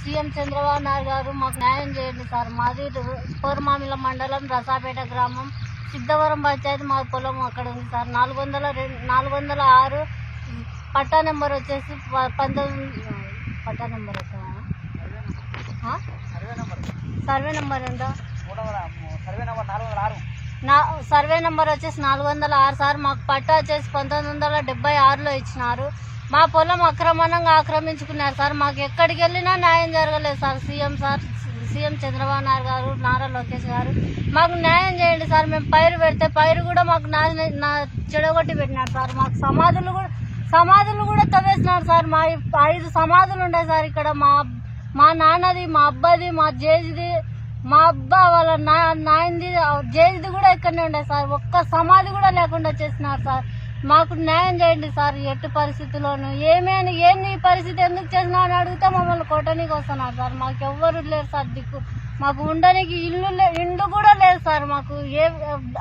CM Chandrababu Naidu గారు మాకు న్యాయం చేయండి సార్. మాది కోరమామిల మండలం రసాపేట గ్రామం. సిద్ధవరం పంచాయతీ మా పొలం అక్కడ ఉంది సార్. నాలుగు వందల రెండు నాలుగు వందల ఆరు పట్టా నెంబర్ వచ్చేసి ప- పంతొమ్మిది పట్టా నెంబర్ సర్వే నెంబర్ ఎంత? నా సర్వే నెంబర్ వచ్చేసి నాలుగు వందల ఆరు సార్. మాకు పట్టా వచ్చేసి పంతొమ్మిది వందల డెబ్బై ఆరులో ఇచ్చినారు. మా పొలం అక్రమణంగా ఆక్రమించుకున్నారు సార్. మాకు ఎక్కడికి వెళ్ళినా న్యాయం జరగలేదు sir. CM sir CM Chandrababu Naidu garu Nara Lokesh గారు మాకు న్యాయం చేయండి సార్. మేము పైరు పెడితే పైరు కూడా మాకు నా చెడగొట్టి పెట్టినారు సార్. మాకు సమాధులు కూడా సమాధులు కూడా తవ్వేసినారు సార్. మా ఐదు సమాధులు ఉన్నాయి సార్ ఇక్కడ. మా మా నాన్నది మా అబ్బాది మా జేజిది మా అబ్బా వాళ్ళ నా నాయనది జేజిది కూడా ఇక్కడనే ఉండే సార్. ఒక్క సమాధి కూడా లేకుండా చేసినారు సార్. మాకు న్యాయం చేయండి సార్ ఎట్టి పరిస్థితుల్లోనూ. ఏమేమి ఏంది పరిస్థితి ఎందుకు చేసినా అని అడిగితే మమ్మల్ని కొట్టడానికి వస్తున్నారు సార్. మాకు ఎవ్వరు లేరు సార్ దిక్కు. మాకు ఉండడానికి ఇల్లు లే- ఇల్లు కూడా లేదు సార్ మాకు. ఏ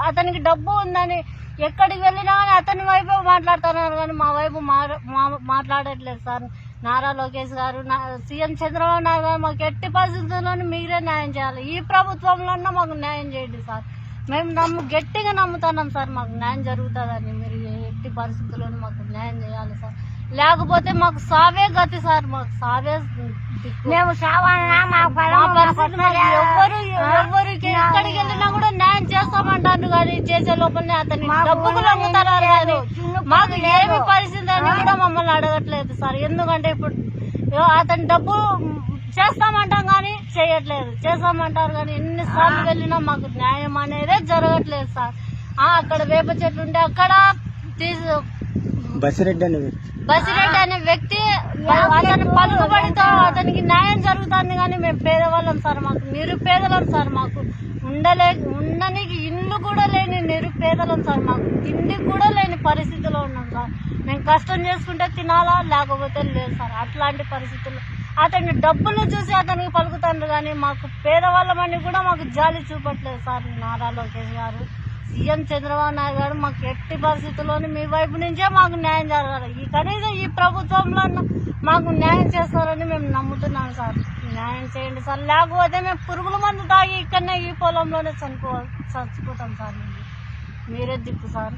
అతనికి డబ్బు ఉందని ఎక్కడికి వెళ్ళినా కానీ అతని వైపు మాట్లాడుతున్నారు కానీ మా వైపు మా- మాట్లాడట్లేదు సార్. నారా లోకేష్ గారు నా సీఎం చంద్రబాబు నాయుడు గారు మాకు ఎట్టి పరిస్థితుల్లోనూ మీరే న్యాయం చేయాలి. ఈ ప్రభుత్వంలో మాకు న్యాయం చేయండి సార్. మేము నమ్ము గట్టిగా నమ్ముతున్నాం సార్ మాకు న్యాయం జరుగుతుందని మీరు ఎట్టి పరిస్థితుల్లోనూ మాకు న్యాయం చేయాలి సార్. లేకపోతే మాకు సావే గతి సార్ మాకు సావే. మేము ఎక్కడికి వెళ్ళినా కూడా న్యాయం చేస్తామంటారు కానీ చేసే లోపలనే అతని డబ్బుకు నమ్ముతున్నారు కానీ మాకు ఏమి పరిస్థితి అని కూడా మమ్మల్ని అడగట్లేదు సార్. ఎందుకంటే ఇప్పుడు అతని డబ్బు చేస్తామంటాం కానీ చేయట్లేదు. చేస్తామంటారు కానీ ఎన్నిసార్లు వెళ్ళినా మాకు న్యాయం అనేదే జరగట్లేదు సార్. అక్కడ వేప చెట్లు ఉంటే అక్కడ తీసు బసిరెడ్డి అని బసిరెడ్డి అనే వ్యక్తి అతని పలుకుబడితో అతనికి న్యాయం జరుగుతుంది కానీ మేము పేదవాళ్ళం సార్ మాకు నిరుపేదలం సార్ మాకు ఉండలే ఉండనికి ఇల్లు కూడా లేని నిరుపేదలం సార్ మాకు తిండి కూడా లేని పరిస్థితిలో ఉన్నాం సార్. మేము కష్టం చేసుకుంటే తినాలా లేకపోతే లేదు సార్ అట్లాంటి పరిస్థితుల్లో. అతని డబ్బులు చూసి అతనికి పలుకుతాండ్రు కానీ మాకు పేదవాళ్ళమని కూడా మాకు జాలి చూపట్లేదు సార్ నారా లోకేష్ గారు. సీఎం చంద్రబాబు నాయుడు గారు మాకు ఎట్టి పరిస్థితుల్లోని మీ వైపు నుంచే మాకు న్యాయం జరగాలి. ఈ కనీసం ఈ ప్రభుత్వంలో మాకు న్యాయం చేస్తారని మేము నమ్ముతున్నాం సార్. న్యాయం చేయండి సార్. లేకపోతే మేము పురుగుల మందు తాగి ఇక్కడనే ఈ పొలంలోనే చనిపో చచ్చిపోతాం సార్. మీరే దిక్కు సార్.